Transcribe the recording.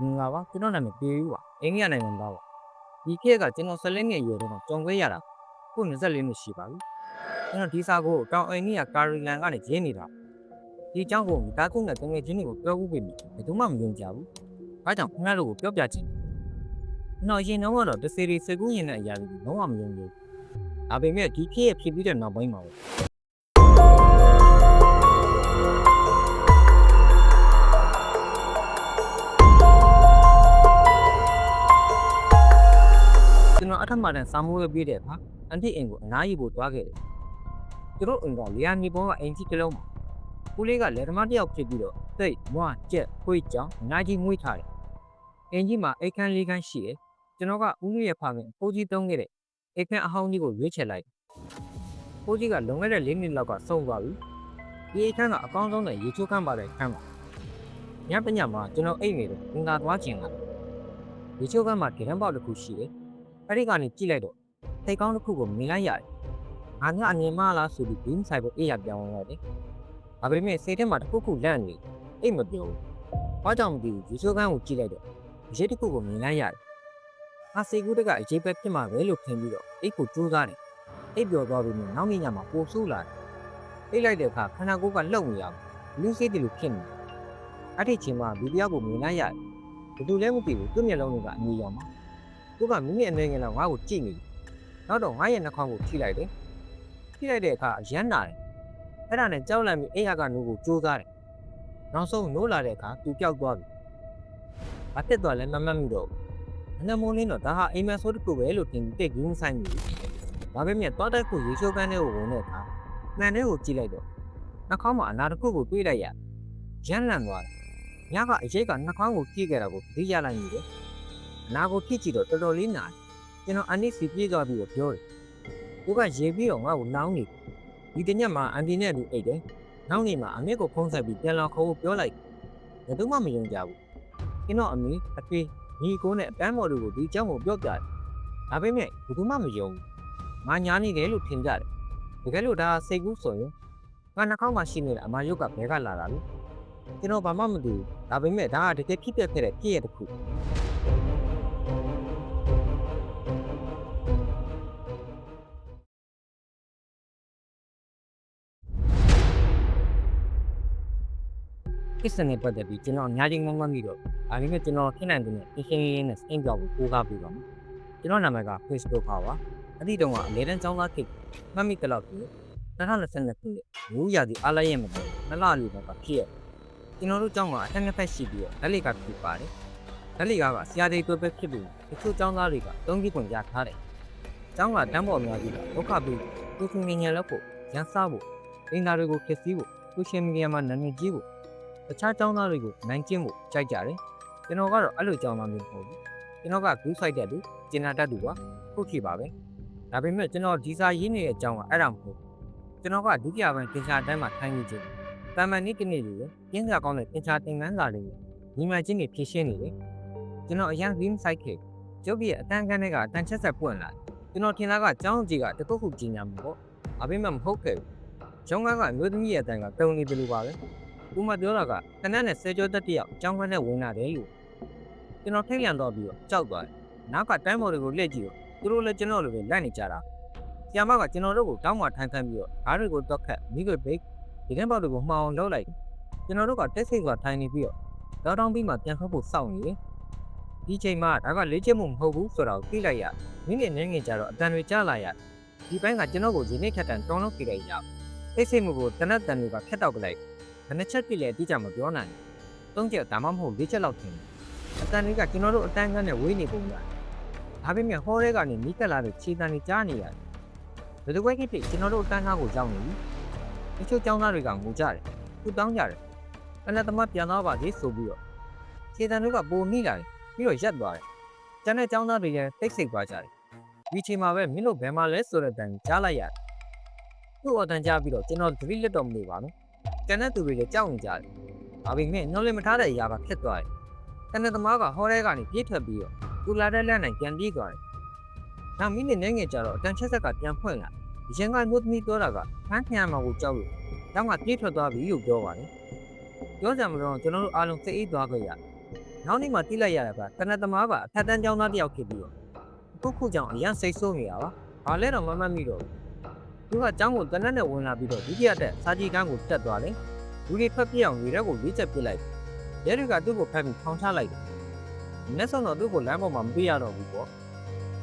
မင်္ဂလာပါကျွန်တော်နာမည်ပြေဦးပါအိန္ဒိယနိုင်ငံသားပါဒီခေတ်ကကျွန်တော်14နှစ်အရွယ်တုန်းကကြုံခွဲရတာခု24နှစ်ရှိပါပြီကျွန်တော်ဒီစာကိုတောင်အိန္ဒိယကာရီလန်ကနေရင်းနေတာဒီအကြောင်းကိုမိသားစုနဲ့တငယ်ချင်းတွေကိုပြောဖို့ပြင်ပြီးဘယ်သူမှမယုံကြဘူးအဲကြောင့်ခင်ဗျားတို့ကိုပြောပြချင်တယ်ကျွန်တော်ရင်တော့ကတော့တစေရီစကူးရင်တဲ့အရာတွေကိုလုံးဝမယုံဘူးဒါပေမဲ့ဒီခေတ်ရဲ့ဖြစ်ပြီးတဲ့နောက်ပိုင်းမှာပဲ မှာတန်းစာမိုးရပြည့်တဲ့အခါအန်တီအိမ်ကိုအနားယူဖို့တွားခဲ့တယ်သူတို့အိမ်ကလျာနီပေါ်ကအင်ကြီးတစ်လုံးမှာကိုလေးကလက်သမားတစ်ယောက်ဖြစ်ပြီးတော့တိတ်မွားကြက်ခွေးကြောင်အနာကြီးမွေးထားတယ်အင်ကြီးမှာအိတ်ခမ်းလေးခမ်းရှိတယ်ကျွန်တော်ကဦးလူရဲ့ဖခင်ပိုးကြီးတုံးခဲ့တဲ့အိတ်ခမ်းအဟောင်းကြီးကိုရွေးချယ်လိုက်ပိုးကြီးကလွန်ခဲ့တဲ့၄နှစ်လောက်ကဆုံးသွားပြီဒီအိတ်ခမ်းကအကောင်းဆုံးနဲ့ရေချိုးခမ်းပါတဲ့ခမ်းပါညပညမှာကျွန်တော်အိတ်နေတော့ငင်သာသွားခြင်းလာရေချိုးခမ်းမှာဂရမ်းပေါက်တစ်ခုရှိတယ် အဲ့ဒီကနေကြည့်လိုက်တော့ထိတ်ကောင်းတစ်ခုကိုမြင်လိုက်ရတယ်။ငါကအမြင်မလားဆိုပြီးဘင်းဆိုင်ပေါ်အေးရပြောင်းလာတယ်။ဒါပေမဲ့စိတ်ထဲမှာတစ်ခုခုလန့်နေအိတ်မပြောဘူး။ဘာကြောင့်မသိဘူးဒီဆိုကန်းကိုကြည့်လိုက်တော့အရေးတစ်ခုကိုမြင်လိုက်ရတယ်။ငါစိတ်ကူးတကအရေးပဲဖြစ်မှာပဲလို့ထင်ပြီးတော့အိတ်ကိုကြိုးစားတယ်။အိတ်ပြောသွားပြီးမှနောက်နေ့ညမှာပိုဆိုးလာတယ်။အိတ်လိုက်တဲ့အခါခန္ဓာကိုယ်ကလှုပ်နေရဘူး။လူစိတ်တလူဖြစ်နေတယ်။အဲ့ဒီချိန်မှာဒီတရားကိုမြင်လိုက်ရတယ်။ဘယ်သူလဲမသိဘူးသူ့မျက်လုံးတွေကအမြင်ရောင်မှာ သူကမိမိအနေငယ်လောက်ငါ့ကိုကြည့်နေတယ်။နောက်တော့ငါရဲ့နှာခေါင်းကိုထိလိုက်တယ်။ထိလိုက်တဲ့အခါအရမ်းနာတယ်။အဲ့ဒါနဲ့ကြောက်လန့်ပြီးအိမ်ရကနိုးကိုကြိုးစားတယ်။နောက်ဆုံးနိုးလာတဲ့အခါသူပျောက်သွားပြီ။ဘာဖြစ်သွားလဲမမှတ်မိတော့ဘူး။အနမိုးလင်းတော့ဒါဟာအိမ်မက်ဆိုးတစ်ခုပဲလို့ထင်ပြီးတိတ်ကူးမဆိုင်ဘူး။ဒါပေမဲ့သွားတဲ့ခုရေချိုးကန်းတဲ့ကိုဝင်တဲ့အခါမှန်တဲ့ကိုကြည့်လိုက်တော့နှာခေါင်းမှာအနာတစ်ခုကိုတွေးလိုက်ရ။ရမ်းလန့်သွားတယ်။ညကအရေးကနှာခေါင်းကိုကြည့်ခဲ့တာကိုသိရလိုက်နေတယ်။ နာကိုဖြစ်ကြည့်တော့တော်တော်လေးနာတယ်ကျွန်တော်အန်နီစီပြေးသွားပြီးတော့ပြောတယ်ကိုကရေပြီးတော့ငါ့ကိုနောင်းနေဒီတညက်မှာအန်တီနဲ့လူအိတ်တယ်နောက်နေ့မှာအမေကိုဖုံးဆက်ပြီးပြန်လာခေါ်ဖို့ပြောလိုက်ဘယ်သူမှမယုံကြဘူးကျွန်တော်အမေအဖေညီကိုနဲ့အပန်းမော်တို့ကိုဒီအကြောင်းကိုပြောပြတယ်ဒါပေမဲ့ဘယ်သူမှမယုံဘူးငါညာနေတယ်လို့ထင်ကြတယ်တကယ်လို့ဒါစိတ်ကူးဆိုရင်ငါနှာခေါင်းမှာရှိနေတဲ့အမယုတ်ကဘဲကလာတာလို့ကျွန်တော်ဘာမှမသိဘူးဒါပေမဲ့ဒါကတကယ်ဖြစ်ပျက်ခဲ့တဲ့ဖြစ်ရတစ်ခု ကိစ္စနဲ့ပတ်သက်ပြီးကျွန်တော်အများကြီးငုံငုံပြီးတော့ဒါပေမဲ့ကျွန်တော်ဖြစ်နိုင်တယ်နဲ့ရှင်းရှင်းရင်းနဲ့စင်ပြောက်ကိုပိုးကားပြီးတော့မယ်ကျွန်တော်နာမည်က Facebook ပါပါအဲ့ဒီတုန်းကအလဲတန်းចောင်းသားကိတ်မှတ်မိတယ်လို့ပြီး2022ခုနှစ်မျိုးရာသီအားလရဲ့မတော်နှစ်လလူတော့ဖြစ်ရကျွန်တော်တို့ကျောင်းကအထက်နှစ်ဖက်ရှိပြီးတော့လက်လိကဖြစ်ပါတယ်လက်လိကကဆရာတွေတွေ့ပဲဖြစ်ပြီးတချို့ကျောင်းသားတွေကတုံးကြီးပွင့်ရထားတယ်ကျောင်းကတန်းပေါ်အများကြီးကဒုက္ခပြီးသူသူငင်ငယ်လောက်ဖို့ရန်စားဖို့အင်တာတွေကိုဖြစ်စည်းဖို့ဆိုရှယ်မီဒီယာမှာနာမည်ကြီးဖို့ တခြားចောင်းသားတွေကိုနိုင်ကျင့်ဖို့ကြိုက်ကြတယ်ကျွန်တော်ကတော့အဲ့လိုចောင်းသားမျိုးမဟုတ်ဘူးကျွန်တော်က group site တက်သူကျင်နာတတ်သူပါဟုတ်ပြီပါပဲဒါပေမဲ့ကျွန်တော်ဒီစာရေးနေတဲ့အကြောင်းကအဲ့ဒါမဟုတ်ဘူးကျွန်တော်ကဒုတိယပိုင်းသင်္ချာတန်းမှာထိုင်နေခြင်းတာမန်နေ့တစ်နေ့တွေပြင်းစရာကောင်းတဲ့သင်္ချာသင်ခန်းစာတွေညီမချင်းတွေဖြည့်ရှင်းနေတယ်ကျွန်တော်အရင် game site ခေကျုပ်ရဲ့အတန်းကန်းတွေကအတန်းချက်ဆက်ပွင့်လာကျွန်တော်ထင်တာကကျောင်းကြီးကတခုခုကြီးညာမှာပေါ့အပြင်မှာမဟုတ်ခဲ့ဘူးကျောင်းကအမျိုးသမီးရဲ့အတန်းကတုံနေတယ်လို့ပါပဲ ဦးမပြောတာကတနက်နဲ့ဆဲကြောတက်တယောက်အကြောင်းခန်းနဲ့ဝင်လာတယ်လို့ကျွန်တော်ထိတ်လန့်တော့ပြီးတော့ကြောက်သွားတယ်။နောက်ကတိုင်းပေါ်တွေကိုလှည့်ကြည့်တော့သူတို့လည်းကျွန်တော်လိုပဲလိုက်နေကြတာ။ဆီယမကကျွန်တော်တို့ကိုတောင်းမှထိုင်ခိုင်းပြီးတော့ဓာတ်တွေကိုတော့ခတ်မိခွေဘိတ်ဒီကန်းပေါက်တွေကိုမှောင်လောက်လိုက်ကျွန်တော်တို့ကတက်စိတ်ကထိုင်နေပြီးတော့တောင်းတောင်းပြီးမှပြန်ထွက်ဖို့စောင့်နေတယ်။ဒီချိန်မှာဒါကလေးချက်မှုမဟုတ်ဘူးဆိုတော့သိလိုက်ရမိနစ်ငယ်ငယ်ကြာတော့အတန်တွေကြားလာရဒီပိုင်းကကျွန်တော်ကိုရင်းနှီးခတ်တန်တောင်းလို့ပြလိုက်ရအိတ်စိတ်မှုကိုတနက်တန်တွေကဖျက်တော့ကြလိုက် ဘယ်နှချက်ပြည့်လဲအတိအကျမပြောနိုင်ဘူး။သုံးချက်ဒါမှမဟုတ်လေးချက်လောက်ထင်တယ်။အတန်တွေကကျွန်တော်တို့အတန်းကန်းနဲ့ဝေးနေပုံရတယ်။ဒါပေမဲ့ဟောရဲကနေမိကက်လာတဲ့ခြေတန်တွေကြားနေရတယ်။ဘယ်သူပဲဖြစ်ဖြစ်ကျွန်တော်တို့အတန်းကားကိုရောက်နေပြီ။တချို့ចောင်းသားတွေကငိုကြတယ်။သူတောင်းကြတယ်။အနက်သမားပြန်သွားပါလေဆိုပြီးတော့ခြေတန်တွေကပိုမိလာတယ်ပြီးတော့ရက်သွားတယ်။ကျန်တဲ့ចောင်းသားတွေလည်းတိတ်ဆိတ်သွားကြတယ်။ဒီချိန်မှာပဲမင်းတို့ဘယ်မှာလဲဆိုတဲ့တန်ကြားလိုက်ရတယ်။သူ့အတန်ကြားပြီးတော့ကျွန်တော်သတိလက်တော်မလို့ပါနော်။ တန်တဲ့သူတွေလည်းကြောက်နေကြတယ်။ဒါပေမဲ့နှုတ်လည်းမထားတဲ့အရာကဖြစ်သွားတယ်။တန်တဲ့သမားကဟောရဲကနေပြေးထွက်ပြီးတော့သူလာတဲ့လက်နဲ့ပြန်ပြေးသွားတယ်။နောက်မိနစ်နဲ့ငယ်ကြတော့အတန်ချက်ဆက်ကပြန်ဖွင့်လာ။အရင်ကမျိုးသမီးပြောတာကဖမ်းခံရမှာကိုကြောက်လို့တောင်းကပြေးထွက်သွားပြီလို့ပြောပါတယ်။ပြောကြမလို့ကျွန်တော်တို့အားလုံးစိတ်အေးသွားကြရနောက်နေ့မှတိလိုက်ရတာကတနတ်သမားပါအထက်တန်းကျောင်းသားတစ်ယောက်ဖြစ်ပြီးတော့အခုခုကြောင့်အရန်စိတ်ဆိုးနေတာပါဘာလဲတော့မမှတ်မိတော့ဘူး သူကကျောင်းကိုတနတ်နဲ့ဝင်လာပြီးတော့ဒုတိယတက်စာကြည့်ကန်းကိုတက်သွားတယ်လူတွေဖက်ပြစ်အောင်ရေရက်ကိုလေးချက်ပစ်လိုက်ရဲတွေကသူ့ကိုဖမ်းပြီးထောင်ချလိုက်တယ်။မျက်စောတော့သူ့ကိုလမ်းပေါ်မှာမပြရတော့ဘူးပေါ့